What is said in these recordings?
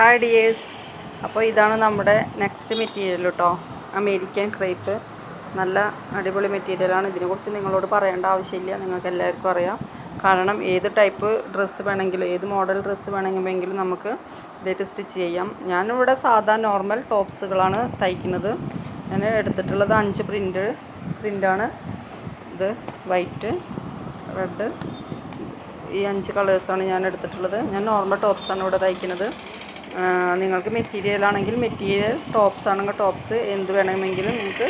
Hi dears അപ്പോൾ ഇതാണ് നമ്മുടെ നെക്സ്റ്റ് മെറ്റീരിയൽ കേട്ടോ അമേരിക്കൻ ക്രേപ്പ് നല്ല അടിപൊളി മെറ്റീരിയലാണ് ഇതിനെക്കുറിച്ച് നിങ്ങളോട് പറയേണ്ട ആവശ്യമില്ല. നിങ്ങൾക്ക് എല്ലാവർക്കും അറിയാം. കാരണം ഏത് ടൈപ്പ് ഡ്രസ്സ് വേണമെങ്കിലും ഏത് മോഡൽ ഡ്രസ്സ് വേണമെങ്കിലും നമുക്ക് ഇതായിട്ട് സ്റ്റിച്ച് ചെയ്യാം. ഞാനിവിടെ സാധാ നോർമൽ ടോപ്സുകളാണ് തയ്ക്കുന്നത്. ഞാൻ എടുത്തിട്ടുള്ളത് അഞ്ച് പ്രിന്റ് പ്രിന്റാണ് ഇത് വൈറ്റ് റെഡ് ഈ അഞ്ച് കളേഴ്സാണ് ഞാൻ എടുത്തിട്ടുള്ളത്. ഞാൻ നോർമൽ ടോപ്സാണ് ഇവിടെ തയ്ക്കുന്നത്. നിങ്ങൾക്ക് മെറ്റീരിയൽ ആണെങ്കിൽ മെറ്റീരിയൽ ടോപ്സ് ആണെങ്കിൽ ടോപ്സ് എന്ത് വേണമെങ്കിലും നിങ്ങൾക്ക്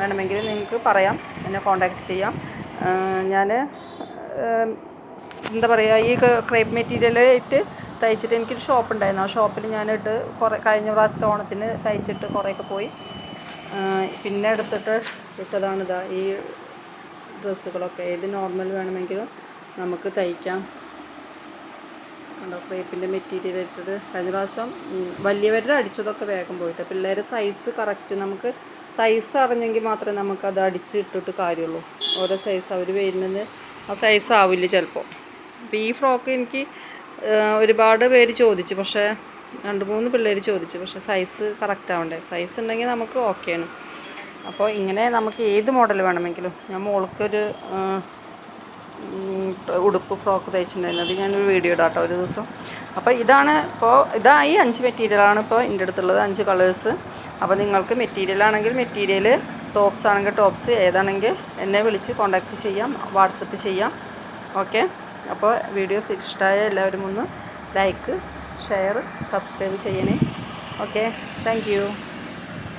വേണമെങ്കിൽ നിങ്ങൾക്ക് പറയാം. എന്നെ കോൺടാക്റ്റ് ചെയ്യാം. ഞാൻ എന്താ പറയുക ഈ ക്രേപ്പ് മെറ്റീരിയലായിട്ട് തയ്ച്ചിട്ട് എനിക്കൊരു ഷോപ്പ് ഉണ്ടായിരുന്നു. ആ ഷോപ്പിൽ ഞാനിട്ട് കുറേ കഴിഞ്ഞ പ്രാവശ്യത്തെ ഓണത്തിന് തയ്ച്ചിട്ട് കുറേയൊക്കെ പോയി. പിന്നെ എടുത്തിട്ട് ഇട്ടതാണിതാ ഈ ഡ്രസ്സുകളൊക്കെ ഏത് നോർമൽ വേണമെങ്കിലും നമുക്ക് തയ്ക്കാം. കണ്ടോ ക്രേപ്പിന്റെ മെറ്റീരിയൽ ഇട്ടിട്ട് കഴിഞ്ഞ പ്രാവശ്യം വലിയവരുടെ അടിച്ചതൊക്കെ വേഗം പോയിട്ട്. പിള്ളേർ സൈസ് കറക്റ്റ് നമുക്ക് സൈസ് അറിഞ്ഞെങ്കിൽ മാത്രമേ നമുക്ക് അത് അടിച്ച് ഇട്ടിട്ട് കാര്യമുള്ളൂ. ഓരോ സൈസ് അവർ വരുന്നത് ആ സൈസ് ആവില്ല ചിലപ്പോൾ അപ്പോൾ ഈ ഫ്രോക്ക് എനിക്ക് ഒരുപാട് പേര് ചോദിച്ചു. പക്ഷേ രണ്ട് മൂന്ന് പിള്ളേർ ചോദിച്ചു. പക്ഷേ സൈസ് കറക്റ്റ് ആവണ്ടേ? സൈസ് ഉണ്ടെങ്കിൽ നമുക്ക് ഓക്കെയാണ് അപ്പോൾ ഇങ്ങനെ നമുക്ക് ഏത് മോഡൽ വേണമെങ്കിലും ഞാൻ മോൾക്കൊരു ഉടുപ്പ് ഫ്രോക്ക് തയ്ച്ചിട്ടുണ്ടായിരുന്നത്. ഞാനൊരു വീഡിയോ ഇടാം കേട്ടോ ഒരു ദിവസം. അപ്പോൾ ഇതാണ് ഇപ്പോൾ ഇതായി അഞ്ച് മെറ്റീരിയലാണ് ഇപ്പോൾ എന്റെ അടുത്തുള്ളത് അഞ്ച് കളേഴ്സ് അപ്പോൾ നിങ്ങൾക്ക് മെറ്റീരിയൽ ആണെങ്കിൽ മെറ്റീരിയൽ ടോപ്സ് ആണെങ്കിൽ ടോപ്സ് ഏതാണെങ്കിൽ എന്നെ വിളിച്ച് കോൺടാക്റ്റ് ചെയ്യാം വാട്സപ്പ് ചെയ്യാം. ഓക്കെ അപ്പോൾ വീഡിയോസ് ഇഷ്ടമായ എല്ലാവരും ഒന്ന് ലൈക്ക് ഷെയർ സബ്സ്ക്രൈബ് ചെയ്യണേ. Okay thank